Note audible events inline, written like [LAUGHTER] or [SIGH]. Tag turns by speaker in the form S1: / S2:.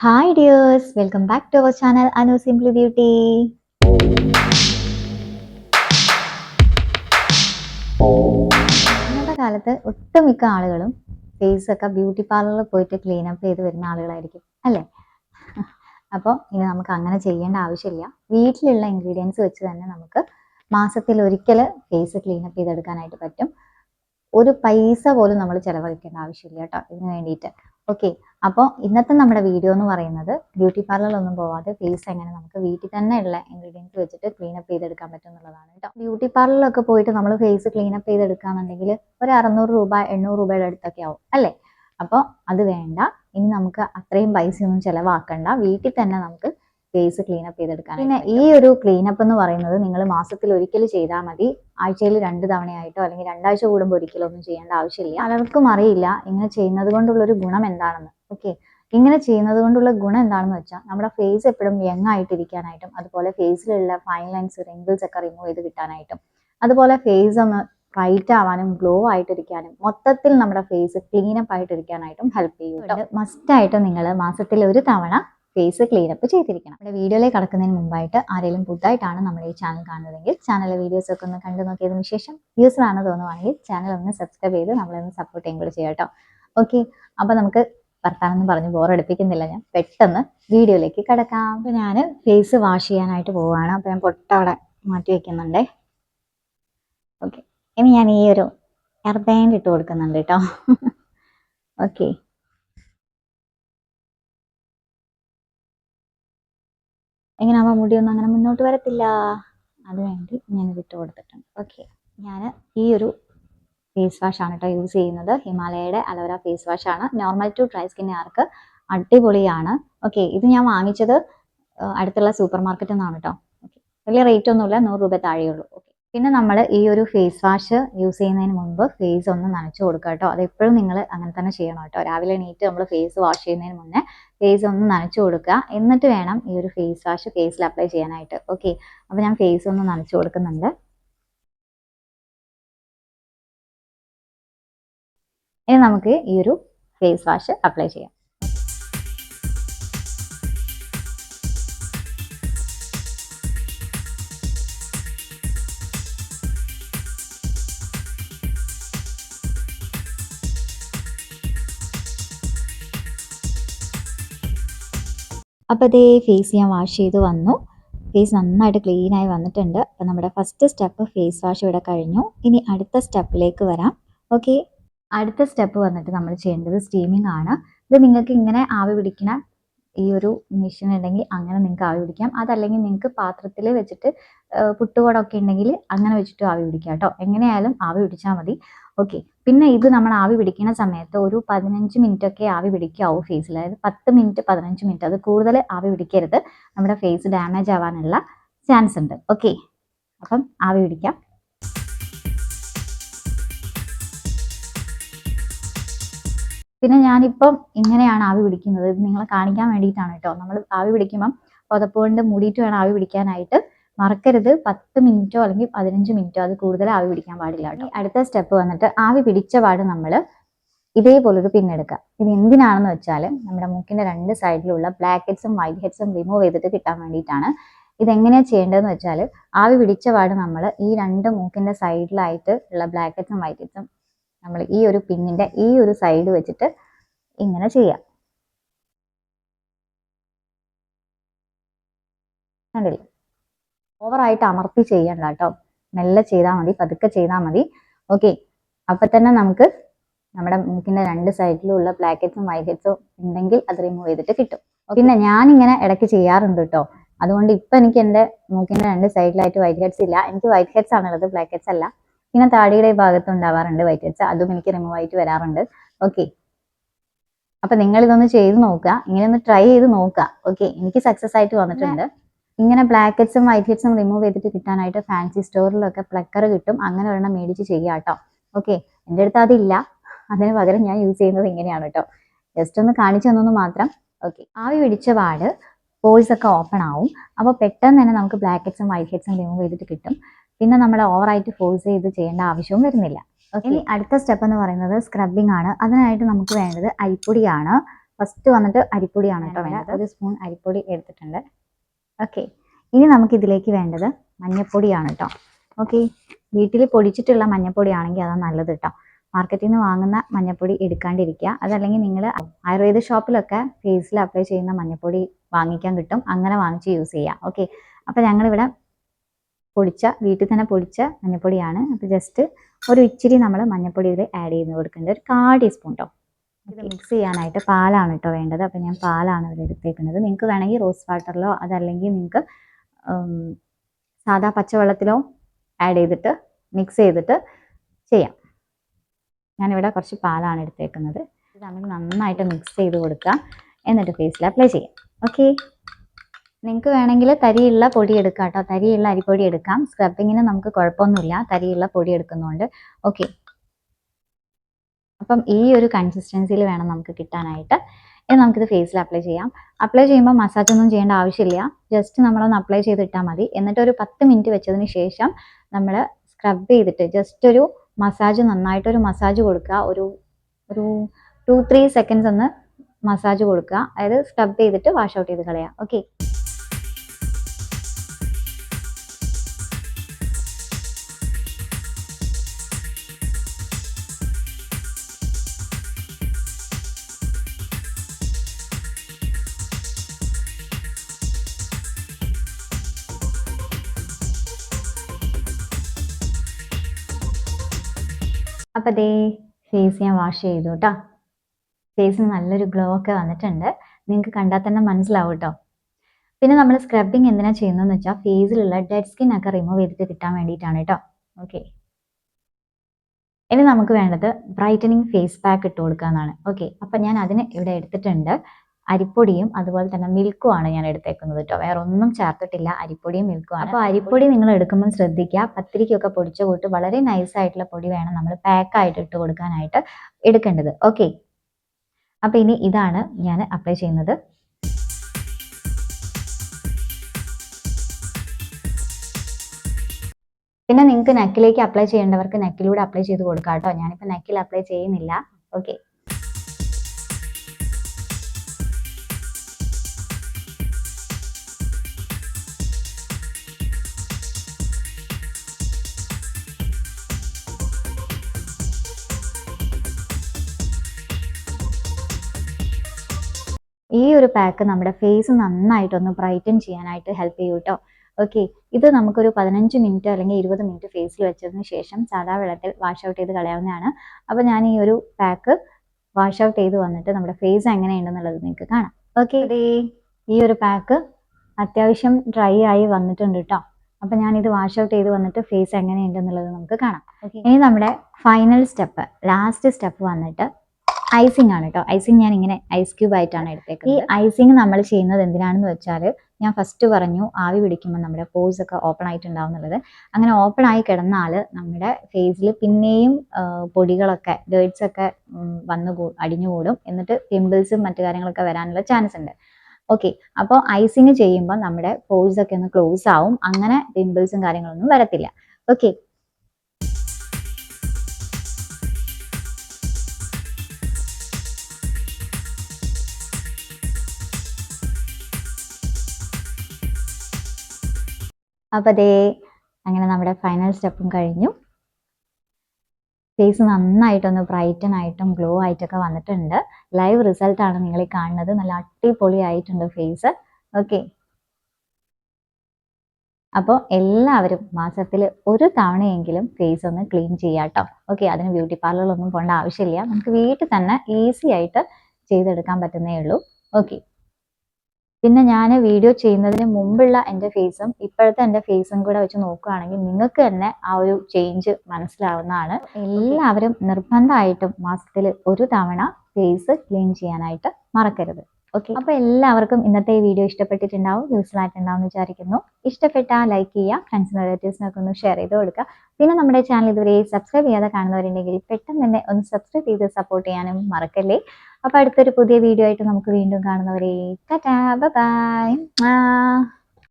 S1: Hi dears welcome back to our channel Anu simply beauty ഇന്നത്തെ കാലത്ത് ഒട്ടുമിക്ക ആളുകളും ഒക്കെ ബ്യൂട്ടി പാർലറിൽ പോയിട്ട് ക്ലീൻ അപ്പ് ചെയ്ത് വരുന്ന ആളുകളായിരിക്കും അല്ലേ? അപ്പോൾ ഇനി നമുക്ക് അങ്ങനെ ചെയ്യേണ്ട ആവശ്യമില്ല. വീട്ടിലുള്ള ഇൻഗ്രീഡിയൻസ് വെച്ച് തന്നെ നമുക്ക് മാസത്തിൽ ഒരിക്കൽ ഫേസ് ക്ലീൻ അപ്പ് ചെയ്തെടുക്കാനായിട്ട് പറ്റും. ഒരു പൈസ പോലും നമ്മൾ ചിലവഴിക്കേണ്ട ആവശ്യമില്ല കേട്ടോ ഇതിന് വേണ്ടിയിട്ട്. ഓക്കെ അപ്പോൾ ഇന്നത്തെ നമ്മുടെ വീഡിയോ എന്ന് പറയുന്നത് ബ്യൂട്ടി പാർലറിലൊന്നും പോവാതെ ഫേസ് എങ്ങനെ നമുക്ക് വീട്ടിൽ തന്നെ ഉള്ള ഇൻഗ്രീഡിയൻസ് വെച്ചിട്ട് ക്ലീൻ അപ്പ് ചെയ്തെടുക്കാൻ പറ്റും എന്നുള്ളതാണ് കേട്ടോ ബ്യൂട്ടി പാർലറിലൊക്കെ പോയിട്ട് നമ്മൾ ഫേസ് ക്ലീൻ അപ്പ് ചെയ്തെടുക്കുകയാണെന്നുണ്ടെങ്കിൽ ഒരു അറുന്നൂറ് രൂപ എണ്ണൂറ് രൂപയുടെ അടുത്തൊക്കെ ആവും അല്ലേ? അപ്പോൾ അത് വേണ്ട. ഇനി നമുക്ക് അത്രയും പൈസയൊന്നും ചിലവാക്കണ്ട. വീട്ടിൽ തന്നെ നമുക്ക് ഫേസ് ക്ലീനപ്പ് ചെയ്തെടുക്കാൻ പിന്നെ ഈ ഒരു ക്ലീനപ്പ് എന്ന് പറയുന്നത് നിങ്ങൾ മാസത്തിൽ ഒരിക്കൽ ചെയ്താൽ മതി. ആഴ്ചയിൽ രണ്ട് തവണയായിട്ടോ അല്ലെങ്കിൽ രണ്ടാഴ്ച കൂടുമ്പോൾ ഒരിക്കലോ ഒന്നും ചെയ്യേണ്ട ആവശ്യമില്ല. പലർക്കും അറിയില്ല ഇങ്ങനെ ചെയ്യുന്നത് കൊണ്ടുള്ള ഒരു ഗുണം എന്താണെന്ന്. ഓക്കെ ഇങ്ങനെ ചെയ്യുന്നത് കൊണ്ടുള്ള ഗുണം എന്താണെന്ന് വെച്ചാൽ നമ്മുടെ ഫേസ് എപ്പോഴും യങ് ആയിട്ടിരിക്കാനായിട്ടും അതുപോലെ ഫേസിലുള്ള ഫൈൻ ലൈൻസ് റിംഗിൾസ് ഒക്കെ റിമൂവ് ചെയ്ത് കിട്ടാനായിട്ടും അതുപോലെ ഫേസ് ഒന്ന് ബ്രൈറ്റ് ആവാനും ഗ്ലോ ആയിട്ടിരിക്കാനും മൊത്തത്തിൽ നമ്മുടെ ഫേസ് ക്ലീനപ്പ് ആയിട്ടിരിക്കാനായിട്ടും ഹെൽപ്പ് ചെയ്യും മസ്റ്റ് ആയിട്ട് നിങ്ങൾ മാസത്തിൽ ഒരു തവണ ഫേസ് ക്ലീനപ്പ് ചെയ്തിരിക്കണം. നമ്മുടെ വീഡിയോയിലേക്ക് കടക്കുന്നതിന് മുമ്പായിട്ട് ആരെങ്കിലും പുതുതായിട്ടാണ് നമ്മുടെ ഈ ചാനൽ കാണുന്നതെങ്കിൽ ചാനലിലെ വീഡിയോസ് ഒക്കെ ഒന്ന് കണ്ടു നോക്കിയതിന് ശേഷം യൂസ്ഫുൾ ആണെന്ന് തോന്നുവാണെങ്കിൽ ചാനൽ ഒന്ന് സബ്സ്ക്രൈബ് ചെയ്ത് നമ്മളൊന്ന് സപ്പോർട്ട് ചെയ്യും കൂടി ചെയ്യാം കേട്ടോ. ഓക്കെ അപ്പോൾ നമുക്ക് വർത്താനം പറഞ്ഞ് ബോറടിപ്പിക്കുന്നില്ല ഞാൻ. പെട്ടെന്ന് വീഡിയോയിലേക്ക് കിടക്കാം. അപ്പോൾ ഞാൻ ഫേസ് വാഷ് ചെയ്യാനായിട്ട് പോവുകയാണ്. അപ്പോൾ ഞാൻ പൊട്ട അവിടെ മാറ്റി വെക്കുന്നുണ്ടേ. ഓക്കെ ഇനി ഞാൻ ഈ ഒരു എയർ ഇട്ട് കൊടുക്കുന്നുണ്ട് കേട്ടോ. [LAUGHS] ഓക്കെ എങ്ങനെയാവുമ്പോൾ മുടിയൊന്നും അങ്ങനെ മുന്നോട്ട് വരത്തില്ല. ഞാൻ വിട്ടു കൊടുത്തിട്ടുണ്ട്. ഓക്കെ ഞാൻ ഈ ഒരു ഫേസ് വാഷാണ് കേട്ടോ യൂസ് ചെയ്യുന്നത്. ഹിമാലയയുടെ അലവര ഫേസ് വാഷാണ് നോർമൽ ടു ഡ്രൈ സ്കിന്നുകാർക്ക് അടിപൊളിയാണ്. ഓക്കെ ഇത് ഞാൻ വാങ്ങിച്ചത് അടുത്തുള്ള സൂപ്പർ മാർക്കറ്റിൽ നിന്നാണ് കേട്ടോ വലിയ റേറ്റ് ഒന്നുമില്ല. നൂറ് രൂപ താഴെയുള്ളൂ. ഓക്കെ പിന്നെ നമ്മൾ ഈ ഒരു ഫേസ് വാഷ് യൂസ് ചെയ്യുന്നതിന് മുമ്പ് ഫേസ് ഒന്ന് നനച്ചു കൊടുക്കുക കേട്ടോ അത് എപ്പോഴും നിങ്ങൾ അങ്ങനെ തന്നെ ചെയ്യണം കേട്ടോ രാവിലെ എണീറ്റ് നമ്മൾ ഫേസ് വാഷ് ചെയ്യുന്നതിന് മുന്നേ ഫേസ് ഒന്ന് നനച്ചു കൊടുക്കുക. എന്നിട്ട് വേണം ഈ ഒരു ഫേസ് വാഷ് ഫേസിൽ അപ്ലൈ ചെയ്യാനായിട്ട്. ഓക്കെ അപ്പോൾ ഞാൻ ഫേസ് ഒന്ന് നനച്ചു കൊടുക്കുന്നുണ്ട്. ഇനി നമുക്ക് ഈ ഒരു ഫേസ് വാഷ് അപ്ലൈ ചെയ്യാം. അപ്പോൾ അതേ ഫേസ് ഞാൻ വാഷ് ചെയ്ത് വന്നു. ഫേസ് നന്നായിട്ട് ക്ലീനായി വന്നിട്ടുണ്ട്. അപ്പോൾ നമ്മുടെ ഫസ്റ്റ് സ്റ്റെപ്പ് ഫേസ് വാഷ് ഇവിടെ കഴിഞ്ഞു. ഇനി അടുത്ത സ്റ്റെപ്പിലേക്ക് വരാം. ഓക്കെ അടുത്ത സ്റ്റെപ്പ് വന്നിട്ട് നമ്മൾ ചെയ്യേണ്ടത് സ്റ്റീമിംഗ് ആണ്. ഇത് നിങ്ങൾക്ക് ഇങ്ങനെ ആവി പിടിക്കുന്ന ഈ ഒരു മെഷീൻ ഉണ്ടെങ്കിൽ അങ്ങനെ നിങ്ങൾക്ക് ആവി പിടിക്കാം. അതല്ലെങ്കിൽ നിങ്ങൾക്ക് പാത്രത്തിൽ വെച്ചിട്ട് പുട്ടുകുടമൊക്കെ ഉണ്ടെങ്കിൽ അങ്ങനെ വെച്ചിട്ട് ആവി പിടിക്കാം കേട്ടോ. എങ്ങനെയായാലും ആവി പിടിച്ചാൽ മതി. ഓക്കെ പിന്നെ ഇത് നമ്മൾ ആവി പിടിക്കുന്ന സമയത്ത് ഒരു പതിനഞ്ച് മിനിറ്റ് ഒക്കെ ആവി പിടിക്കാവൂ ഫേസിൽ അതായത് പത്ത് മിനിറ്റ് പതിനഞ്ച് മിനിറ്റ്. അത് കൂടുതൽ ആവി പിടിക്കരുത്. നമ്മുടെ ഫേസ് ഡാമേജ് ആവാനുള്ള ചാൻസ് ഉണ്ട്. ഓക്കെ അപ്പം ആവി പിടിക്കാം. പിന്നെ ഞാനിപ്പം ഇങ്ങനെയാണ് ആവി പിടിക്കുന്നത്. ഇത് നിങ്ങളെ കാണിക്കാൻ വേണ്ടിയിട്ടാണ് കേട്ടോ. നമ്മൾ ആവി പിടിക്കുമ്പം പുതപ്പ് കൊണ്ട് മൂടിയിട്ട് വേണം ആവി പിടിക്കാനായിട്ട്. മറക്കരുത്. പത്ത് മിനിറ്റോ അല്ലെങ്കിൽ പതിനഞ്ച് മിനിറ്റോ അത് കൂടുതൽ ആവി പിടിക്കാൻ പാടില്ല കേട്ടോ. അടുത്ത സ്റ്റെപ്പ് വന്നിട്ട് ആവി പിടിച്ച പാട് നമ്മൾ ഇതേപോലൊരു പിന്നെടുക്കുക ഇത് എന്തിനാണെന്ന് വെച്ചാൽ നമ്മുടെ മൂക്കിന്റെ രണ്ട് സൈഡിലുള്ള ബ്ലാക്ക് ഹെഡ്സും വൈറ്റ് ഹെഡ്സും റിമൂവ് ചെയ്തിട്ട് കിട്ടാൻ വേണ്ടിയിട്ടാണ് ഇതെങ്ങനെയാണ് ചെയ്യേണ്ടതെന്ന് വെച്ചാൽ ആവി പിടിച്ച പാട് നമ്മൾ ഈ രണ്ട് മൂക്കിന്റെ സൈഡിലായിട്ട് ഉള്ള ബ്ലാക്ക് ഹെഡ്സും വൈറ്റ് ഹെഡ്സും നമ്മൾ ഈ ഒരു പിന്നിന്റെ ഈ ഒരു സൈഡ് വെച്ചിട്ട് ഇങ്ങനെ ചെയ്യാം. കണ്ടില്ലേ? ഓവറായിട്ട് അമർത്തി ചെയ്യണ്ട കേട്ടോ. മെല്ലെ ചെയ്താൽ മതി പതുക്കെ ചെയ്താൽ മതി. ഓക്കെ അപ്പൊ തന്നെ നമുക്ക് നമ്മുടെ മൂക്കിന്റെ രണ്ട് സൈഡിലുള്ള വൈറ്റ് ഹെഡ്സും ഉണ്ടെങ്കിൽ അത് റിമൂവ് ചെയ്തിട്ട് കിട്ടും. പിന്നെ ഞാനിങ്ങനെ ഇടയ്ക്ക് ചെയ്യാറുണ്ട് കേട്ടോ. അതുകൊണ്ട് ഇപ്പൊ എനിക്ക് എന്റെ മൂക്കിന്റെ രണ്ട് സൈഡിലായിട്ട് വൈറ്റ് ഹെഡ്സ് ഇല്ല. എനിക്ക് വൈറ്റ് ഹെഡ്സ് ആണുള്ളത് ബ്ലാക്ക് ഹെഡ്സ് അല്ല. പിന്നെ താടിയുടെ ഭാഗത്ത് ഉണ്ടാവാറുണ്ട് വൈറ്റ് ഹെഡ്സ് അതും എനിക്ക് റിമൂവ് ആയിട്ട് വരാറുണ്ട്. ഓക്കെ അപ്പൊ നിങ്ങൾ ഇതൊന്ന് ചെയ്ത് നോക്കുക. ഇങ്ങനെ ഒന്ന് ട്രൈ ചെയ്ത് നോക്കുക. ഓക്കെ എനിക്ക് സക്സസ് ആയിട്ട് വന്നിട്ടുണ്ട്. ഇങ്ങനെ ബ്ലാക്കറ്റ്സും വൈറ്റ് ഹെഡ്സും റിമൂവ് ചെയ്തിട്ട് കിട്ടാനായിട്ട് ഫാൻസി സ്റ്റോറിലൊക്കെ പ്ലക്കർ കിട്ടും. അങ്ങനെ ഒരെണ്ണം മേടിച്ച് ചെയ്യാം കേട്ടോ ഓക്കെ എന്റെ അടുത്ത് അതില്ല. അതിന് പകരം ഞാൻ യൂസ് ചെയ്യുന്നത് ഇങ്ങനെയാണ് കേട്ടോ ജസ്റ്റ് ഒന്ന് കാണിച്ചു തന്നു മാത്രം. ഓക്കെ ആവി പിടിച്ച പാട് പോഴ്സ് ഒക്കെ ഓപ്പൺ ആവും. അപ്പോൾ പെട്ടെന്ന് തന്നെ നമുക്ക് ബ്ലാക്ക് ഹെഡ്സും വൈറ്റ് ഹെഡ്സും റിമൂവ് ചെയ്തിട്ട് കിട്ടും. പിന്നെ നമ്മൾ ഓവറായിട്ട് ഫോഴ്സ് ചെയ്ത് ചെയ്യേണ്ട ആവശ്യവും വരുന്നില്ല. ഓക്കെ ഇനി അടുത്ത സ്റ്റെപ്പ് എന്ന് പറയുന്നത് സ്ക്രബിംഗ് ആണ്. അതിനായിട്ട് നമുക്ക് വേണ്ടത് അരിപ്പൊടിയാണ്. ഫസ്റ്റ് വന്നിട്ട് അരിപ്പൊടിയാണ് കേട്ടോ വേണ്ടത്. ഒരു സ്പൂൺ അരിപ്പൊടി എടുത്തിട്ടുണ്ട്. ഓക്കെ ഇനി നമുക്ക് ഇതിലേക്ക് വേണ്ടത് മഞ്ഞപ്പൊടിയാണ് കേട്ടോ ഓക്കെ വീട്ടിൽ പൊടിച്ചിട്ടുള്ള മഞ്ഞപ്പൊടിയാണെങ്കിൽ അതാണ് നല്ലത് കേട്ടോ മാർക്കറ്റിൽ നിന്ന് വാങ്ങുന്ന മഞ്ഞപ്പൊടി എടുക്കാണ്ടിരിക്കുക. അതല്ലെങ്കിൽ നിങ്ങൾ ആയുർവേദ ഷോപ്പിലൊക്കെ ഫേസിൽ അപ്ലൈ ചെയ്യുന്ന മഞ്ഞപ്പൊടി വാങ്ങിക്കാൻ കിട്ടും. അങ്ങനെ വാങ്ങിച്ച് യൂസ് ചെയ്യാം. ഓക്കെ അപ്പം ഞങ്ങളിവിടെ പൊടിച്ച വീട്ടിൽ തന്നെ പൊടിച്ച മഞ്ഞപ്പൊടിയാണ്. അപ്പോൾ ജസ്റ്റ് ഒരു ഇച്ചിരി നമ്മൾ മഞ്ഞപ്പൊടി ഇതിൽ ആഡ് ചെയ്ത് കൊടുക്കേണ്ടത് ഒരു കാ ടീസ്പൂൺ കേട്ടോ ഇത് മിക്സ് ചെയ്യാനായിട്ട് പാലാണ് കേട്ടോ വേണ്ടത്. അപ്പോൾ ഞാൻ പാലാണ് ഇവിടെ എടുത്തേക്കുന്നത്. നിങ്ങൾക്ക് വേണമെങ്കിൽ റോസ് വാട്ടറിലോ അതല്ലെങ്കിൽ നിങ്ങൾക്ക് സാധാ പച്ചവെള്ളത്തിലോ ആഡ് ചെയ്തിട്ട് മിക്സ് ചെയ്തിട്ട് ചെയ്യാം. ഞാനിവിടെ കുറച്ച് പാലാണ് എടുത്തേക്കുന്നത്. ഇത് നമുക്ക് നന്നായിട്ട് മിക്സ് ചെയ്ത് കൊടുക്കുക എന്നിട്ട് ഫേസിൽ അപ്ലൈ ചെയ്യാം. ഓക്കെ നിങ്ങൾക്ക് വേണമെങ്കിൽ തരിയുള്ള പൊടി എടുക്കാം കേട്ടോ തരിയുള്ള അരിപ്പൊടി എടുക്കാം. സ്ക്രബിങ്ങിന് നമുക്ക് കുഴപ്പമൊന്നുമില്ല. തരിയുള്ള പൊടി എടുക്കുന്നതുകൊണ്ട് ഓക്കെ അപ്പം ഈ ഒരു കൺസിസ്റ്റൻസിയിൽ വേണം നമുക്ക് കിട്ടാനായിട്ട്. ഇനി നമുക്കിത് ഫേസിൽ അപ്ലൈ ചെയ്യാം. അപ്ലൈ ചെയ്യുമ്പോൾ മസാജ് ഒന്നും ചെയ്യേണ്ട ആവശ്യമില്ല. ജസ്റ്റ് നമ്മളൊന്ന് അപ്ലൈ ചെയ്തിട്ടാൽ മതി. എന്നിട്ട് ഒരു പത്ത് മിനിറ്റ് വെച്ചതിന് ശേഷം നമ്മൾ സ്ക്രബ് ചെയ്തിട്ട് ജസ്റ്റ് ഒരു മസാജ് നന്നായിട്ടൊരു മസാജ് കൊടുക്കുക. ഒരു ഒരു ടു ത്രീ സെക്കൻഡ്സ് ഒന്ന് മസാജ് കൊടുക്കുക. അതായത് സ്ക്രബ് ചെയ്തിട്ട് വാഷ് ഔട്ട് ചെയ്ത് കളയുക. ഓക്കെ അപ്പോൾ ദേ ഫേസ് ഞാൻ വാഷ് ചെയ്തു കേട്ടോ ഫേസിന് നല്ലൊരു ഗ്ലോ ഒക്കെ വന്നിട്ടുണ്ട്. നിങ്ങൾക്ക് കണ്ടാൽ തന്നെ മനസ്സിലാവും കേട്ടോ പിന്നെ നമ്മൾ സ്ക്രബിങ് എന്തിനാ ചെയ്യുന്നതെന്ന് വെച്ചാൽ ഫേസിലുള്ള ഡെഡ് സ്കിൻ ഒക്കെ റിമൂവ് ചെയ്തിട്ട് കിട്ടാൻ വേണ്ടിയിട്ടാണ് കേട്ടോ ഓക്കെ ഇനി നമുക്ക് വേണ്ടത് ബ്രൈറ്റനിങ് ഫേസ് പാക്ക് ഇട്ട് കൊടുക്കുക എന്നാണ് ഓക്കെ അപ്പം ഞാൻ അതിന് ഇവിടെ എടുത്തിട്ടുണ്ട്. അരിപ്പൊടിയും അതുപോലെ തന്നെ മിൽക്കും ആണ് ഞാൻ എടുത്തേക്കുന്നത് കേട്ടോ. വേറെ ഒന്നും ചേർത്തിട്ടില്ല. അരിപ്പൊടിയും മിൽക്കും ആണ് അപ്പോൾ അരിപ്പൊടി നിങ്ങൾ എടുക്കുമ്പോൾ ശ്രദ്ധിക്കുക. പത്തിരിക്കൊക്കെ പൊടിച്ച കൂട്ട് വളരെ നൈസ് ആയിട്ടുള്ള പൊടി വേണം നമ്മൾ പാക്കായിട്ട് ഇട്ട് കൊടുക്കാനായിട്ട് എടുക്കേണ്ടത്. ഓക്കെ അപ്പോൾ ഇനി ഇതാണ് ഞാൻ അപ്ലൈ ചെയ്യുന്നത്. പിന്നെ നിങ്ങൾക്ക് നെക്കിലേക്ക് അപ്ലൈ ചെയ്യേണ്ടവർക്ക് നെക്കിലൂടെ അപ്ലൈ ചെയ്ത് കൊടുക്കാം കേട്ടോ. ഞാനിപ്പോൾ നെക്കിൽ അപ്ലൈ ചെയ്യുന്നില്ല. ഓക്കെ ഈ ഒരു പാക്ക് നമ്മുടെ ഫേസ് നന്നായിട്ടൊന്ന് ബ്രൈറ്റൻ ചെയ്യാനായിട്ട് ഹെൽപ്പ് ചെയ്യും കേട്ടോ ഓക്കെ ഇത് നമുക്കൊരു പതിനഞ്ച് മിനിറ്റ് അല്ലെങ്കിൽ ഇരുപത് മിനിറ്റ് ഫേസിൽ വെച്ചതിന് ശേഷം സാധാ വെള്ളത്തിൽ വാഷ് ഔട്ട് ചെയ്ത് കളയാവുന്നതാണ്. അപ്പോൾ ഞാൻ ഈ ഒരു പാക്ക് വാഷ് ഔട്ട് ചെയ്ത് വന്നിട്ട് നമ്മുടെ ഫേസ് എങ്ങനെയുണ്ടെന്നുള്ളത് നിങ്ങൾക്ക് കാണാം. ഓക്കെ ഈ ഒരു പാക്ക് അത്യാവശ്യം ഡ്രൈ ആയി വന്നിട്ടുണ്ട് കേട്ടോ അപ്പം ഇത് വാഷ് ഔട്ട് ചെയ്ത് വന്നിട്ട് ഫേസ് എങ്ങനെയുണ്ടെന്നുള്ളത് നമുക്ക് കാണാം. ഇനി നമ്മുടെ ഫൈനൽ സ്റ്റെപ്പ് ലാസ്റ്റ് സ്റ്റെപ്പ് വന്നിട്ട് ഐസിങ് ആണ് കേട്ടോ. ഐസിങ് ഞാൻ ഇങ്ങനെ ഐസ് ക്യൂബ് ആയിട്ടാണ് എടുത്തേക്കുന്നത്. ഈ ഐസിങ് നമ്മൾ ചെയ്യുന്നത് എന്തിനാണെന്ന് വെച്ചാൽ ഞാൻ ഫസ്റ്റ് പറഞ്ഞു ആവി പിടിക്കുമ്പോൾ നമ്മുടെ പോസ് ഒക്കെ ഓപ്പൺ ആയിട്ടുണ്ടാവും എന്നുള്ളത്. അങ്ങനെ ഓപ്പൺ ആയി കിടന്നാൽ നമ്മുടെ ഫേസിൽ പിന്നെയും പൊടികളൊക്കെ ഡേർട്സ് ഒക്കെ വന്നു അടിഞ്ഞുകൂടും എന്നിട്ട് പിമ്പിൾസും മറ്റു കാര്യങ്ങളൊക്കെ വരാനുള്ള ചാൻസ് ഉണ്ട്. ഓക്കെ അപ്പോൾ ഐസിങ് ചെയ്യുമ്പോൾ നമ്മുടെ പോഴ്സ് ഒക്കെ ഒന്ന് ക്ലോസ് ആവും. അങ്ങനെ പിമ്പിൾസും കാര്യങ്ങളൊന്നും വരത്തില്ല. ഓക്കെ അപ്പോൾ അതേ അങ്ങനെ നമ്മുടെ ഫൈനൽ സ്റ്റെപ്പും കഴിഞ്ഞു. ഫേസ് നന്നായിട്ടൊന്ന് ബ്രൈറ്റൻ ആയിട്ടും ഗ്ലോ ആയിട്ടൊക്കെ വന്നിട്ടുണ്ട്. ലൈവ് റിസൾട്ട് ആണ് നിങ്ങൾ കാണുന്നത്. നല്ല അടിപൊളി ആയിട്ടുണ്ട് ഫേസ് ഓക്കെ അപ്പോൾ എല്ലാവരും മാസത്തിൽ ഒരു തവണയെങ്കിലും ഫേസ് ഒന്ന് ക്ലീൻ ചെയ്യാം കേട്ടോ ഓക്കെ അതിന് ബ്യൂട്ടി പാർലറിലൊന്നും പോകേണ്ട ആവശ്യമില്ല. നമുക്ക് വീട്ടിൽ തന്നെ ഈസി ആയിട്ട് ചെയ്തെടുക്കാൻ പറ്റുന്നേ ഉള്ളൂ. ഓക്കെ പിന്നെ ഞാൻ വീഡിയോ ചെയ്യുന്നതിന് മുമ്പുള്ള എന്റെ ഫേസും ഇപ്പോഴത്തെ എന്റെ ഫേസും കൂടെ വെച്ച് നോക്കുകയാണെങ്കിൽ നിങ്ങൾക്ക് തന്നെ ആ ഒരു ചേഞ്ച് മനസ്സിലാവുന്നതാണ്. എല്ലാവരും നിർബന്ധമായിട്ടും മാസത്തിൽ ഒരു തവണ ഫേസ് ക്ലീൻ ചെയ്യാനായിട്ട് മറക്കരുത്. ഓക്കെ അപ്പോൾ എല്ലാവർക്കും ഇന്നത്തെ ഈ വീഡിയോ ഇഷ്ടപ്പെട്ടിട്ടുണ്ടാവും യൂസ്ഫുൾ ആയിട്ടുണ്ടാവും എന്ന് വിചാരിക്കുന്നു. ഇഷ്ടപ്പെട്ടാൽ ലൈക്ക് ചെയ്യുക ഫ്രണ്ട്സിനും റിലേറ്റീവ്സിനൊക്കെ ഒന്ന് ഷെയർ ചെയ്ത് കൊടുക്കുക. പിന്നെ നമ്മുടെ ചാനൽ ഇതുവരെ സബ്സ്ക്രൈബ് ചെയ്യാതെ കാണുന്നവരുണ്ടെങ്കിൽ പെട്ടെന്ന് തന്നെ ഒന്ന് സബ്സ്ക്രൈബ് ചെയ്ത് സപ്പോർട്ട് ചെയ്യാനും മറക്കല്ലേ. അപ്പോൾ അടുത്തൊരു പുതിയ വീഡിയോ ആയിട്ട് നമുക്ക് വീണ്ടും കാണുന്നവരെ ബൈ